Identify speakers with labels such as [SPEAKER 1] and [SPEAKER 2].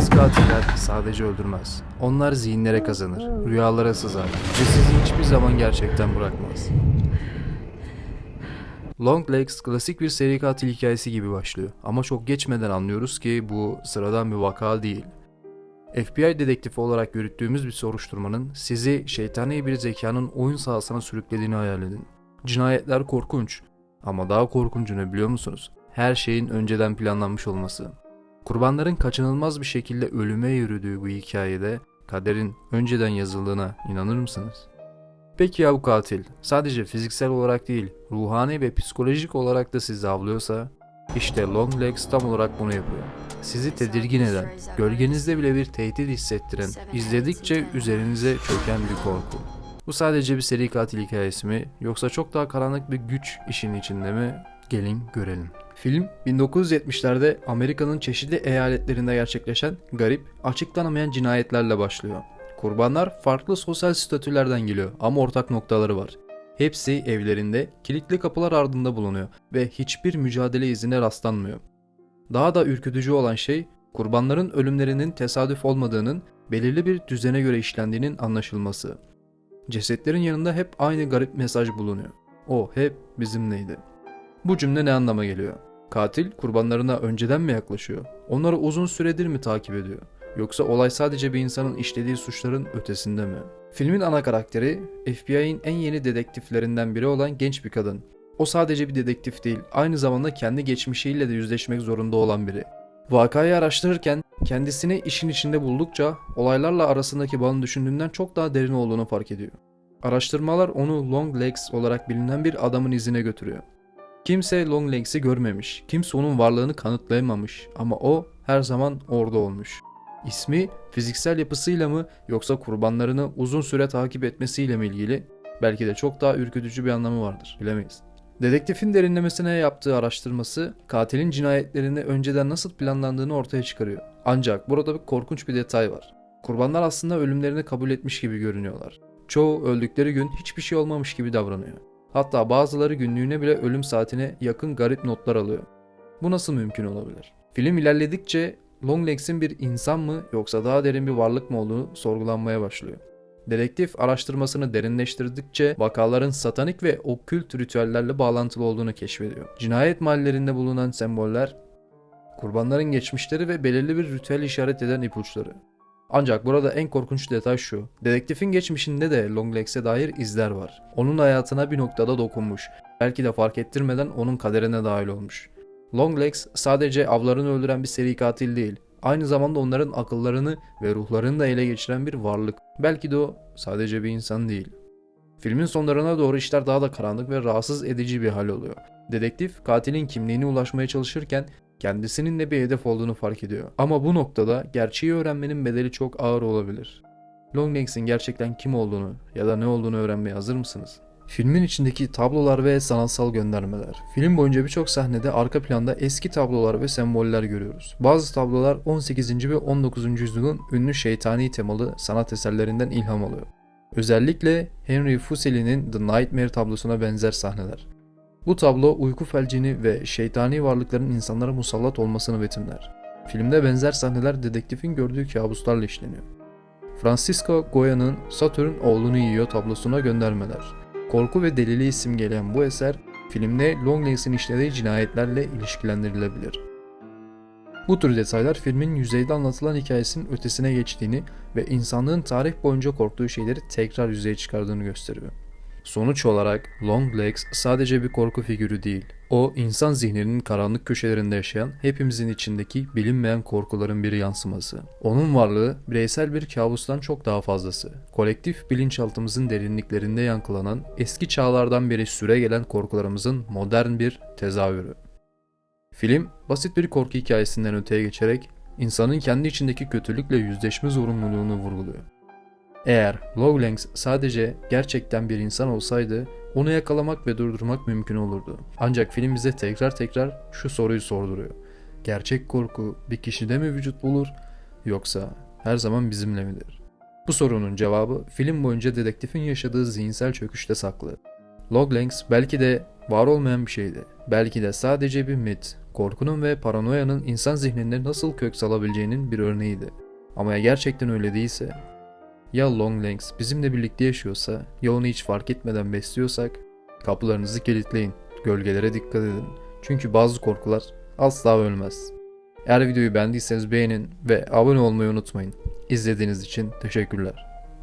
[SPEAKER 1] Bazı katiller sadece öldürmez. Onlar zihinlere kazanır, rüyalara sızar ve sizi hiçbir zaman gerçekten bırakmaz. Long Legs klasik bir seri katil hikayesi gibi başlıyor ama çok geçmeden anlıyoruz ki bu sıradan bir vaka değil. FBI dedektifi olarak yürüttüğümüz bir soruşturmanın sizi şeytani bir zekanın oyun sahasına sürüklediğini hayal edin. Cinayetler korkunç ama daha korkuncu ne biliyor musunuz? Her şeyin önceden planlanmış olması. Kurbanların kaçınılmaz bir şekilde ölüme yürüdüğü bu hikayede kaderin önceden yazıldığına inanır mısınız? Peki ya bu katil sadece fiziksel olarak değil, ruhani ve psikolojik olarak da sizi avlıyorsa? İşte Long Legs tam olarak bunu yapıyor. Sizi tedirgin eden, gölgenizde bile bir tehdit hissettiren, izledikçe üzerinize çöken bir korku. Bu sadece bir seri katil hikayesi mi yoksa çok daha karanlık bir güç işin içinde mi? Gelin görelim. Film 1970'lerde Amerika'nın çeşitli eyaletlerinde gerçekleşen garip, açıklanamayan cinayetlerle başlıyor. Kurbanlar farklı sosyal statülerden geliyor ama ortak noktaları var. Hepsi evlerinde kilitli kapılar ardında bulunuyor ve hiçbir mücadele izine rastlanmıyor. Daha da ürkütücü olan şey kurbanların ölümlerinin tesadüf olmadığının, belirli bir düzene göre işlendiğinin anlaşılması. Cesetlerin yanında hep aynı garip mesaj bulunuyor. O hep bizimleydi. Bu cümle ne anlama geliyor? Katil kurbanlarına önceden mi yaklaşıyor? Onları uzun süredir mi takip ediyor? Yoksa olay sadece bir insanın işlediği suçların ötesinde mi? Filmin ana karakteri FBI'nin en yeni dedektiflerinden biri olan genç bir kadın. O sadece bir dedektif değil, aynı zamanda kendi geçmişiyle de yüzleşmek zorunda olan biri. Vakayı araştırırken kendisini işin içinde buldukça olaylarla arasındaki bağın düşündüğünden çok daha derin olduğunu fark ediyor. Araştırmalar onu Long Legs olarak bilinen bir adamın izine götürüyor. Kimse Long Legs'i görmemiş, kimse onun varlığını kanıtlayamamış ama o her zaman orada olmuş. İsmi fiziksel yapısıyla mı yoksa kurbanlarını uzun süre takip etmesiyle mi ilgili? Belki de çok daha ürkütücü bir anlamı vardır, bilemeyiz. Dedektifin derinlemesine yaptığı araştırması katilin cinayetlerini önceden nasıl planlandığını ortaya çıkarıyor. Ancak burada bir korkunç bir detay var. Kurbanlar aslında ölümlerini kabul etmiş gibi görünüyorlar. Çoğu öldükleri gün hiçbir şey olmamış gibi davranıyor. Hatta bazıları günlüğüne bile ölüm saatine yakın garip notlar alıyor. Bu nasıl mümkün olabilir? Film ilerledikçe Longlegs'in bir insan mı yoksa daha derin bir varlık mı olduğunu sorgulanmaya başlıyor. Dedektif araştırmasını derinleştirdikçe vakaların satanik ve okült ritüellerle bağlantılı olduğunu keşfediyor. Cinayet mahallerinde bulunan semboller, kurbanların geçmişleri ve belirli bir ritüel işaret eden ipuçları. Ancak burada en korkunç detay şu. Dedektifin geçmişinde de Longlegs'e dair izler var. Onun hayatına bir noktada dokunmuş. Belki de fark ettirmeden onun kaderine dahil olmuş. Longlegs sadece avlarını öldüren bir seri katil değil. Aynı zamanda onların akıllarını ve ruhlarını da ele geçiren bir varlık. Belki de o sadece bir insan değil. Filmin sonlarına doğru işler daha da karanlık ve rahatsız edici bir hal oluyor. Dedektif katilin kimliğine ulaşmaya çalışırken kendisinin de bir hedef olduğunu fark ediyor. Ama bu noktada gerçeği öğrenmenin bedeli çok ağır olabilir. Longlegs'in gerçekten kim olduğunu ya da ne olduğunu öğrenmeye hazır mısınız? Filmin içindeki tablolar ve sanatsal göndermeler. Film boyunca birçok sahnede arka planda eski tablolar ve semboller görüyoruz. Bazı tablolar 18. ve 19. yüzyılın ünlü şeytani temalı sanat eserlerinden ilham alıyor. Özellikle Henry Fuseli'nin The Nightmare tablosuna benzer sahneler. Bu tablo uyku felcini ve şeytani varlıkların insanlara musallat olmasını betimler. Filmde benzer sahneler dedektifin gördüğü kabuslarla işleniyor. Francisco Goya'nın Satürn oğlunu yiyor tablosuna göndermeler. Korku ve deliliği simgeleyen bu eser filmde Longlegs'in işlediği cinayetlerle ilişkilendirilebilir. Bu tür detaylar filmin yüzeyde anlatılan hikayesinin ötesine geçtiğini ve insanlığın tarih boyunca korktuğu şeyleri tekrar yüzeye çıkardığını gösteriyor. Sonuç olarak Longlegs sadece bir korku figürü değil. O insan zihninin karanlık köşelerinde yaşayan hepimizin içindeki bilinmeyen korkuların bir yansıması. Onun varlığı bireysel bir kabustan çok daha fazlası. Kolektif bilinçaltımızın derinliklerinde yankılanan eski çağlardan beri süre gelen korkularımızın modern bir tezahürü. Film basit bir korku hikayesinden öteye geçerek insanın kendi içindeki kötülükle yüzleşme zorunluluğunu vurguluyor. Eğer Lowlands sadece gerçekten bir insan olsaydı onu yakalamak ve durdurmak mümkün olurdu. Ancak film bize tekrar tekrar şu soruyu sorduruyor. Gerçek korku bir kişide mi vücut bulur yoksa her zaman bizimle midir? Bu sorunun cevabı film boyunca dedektifin yaşadığı zihinsel çöküşte saklı. Loglangs belki de var olmayan bir şeydi. Belki de sadece bir mit. Korkunun ve paranoyanın insan zihninde nasıl kök salabileceğinin bir örneğiydi. Ama ya gerçekten öyle değilse? Ya Longlegs bizimle birlikte yaşıyorsa, ya onu hiç fark etmeden besliyorsak, kapılarınızı kilitleyin, gölgelere dikkat edin. Çünkü bazı korkular asla ölmez. Eğer videoyu beğendiyseniz beğenin ve abone olmayı unutmayın. İzlediğiniz için teşekkürler.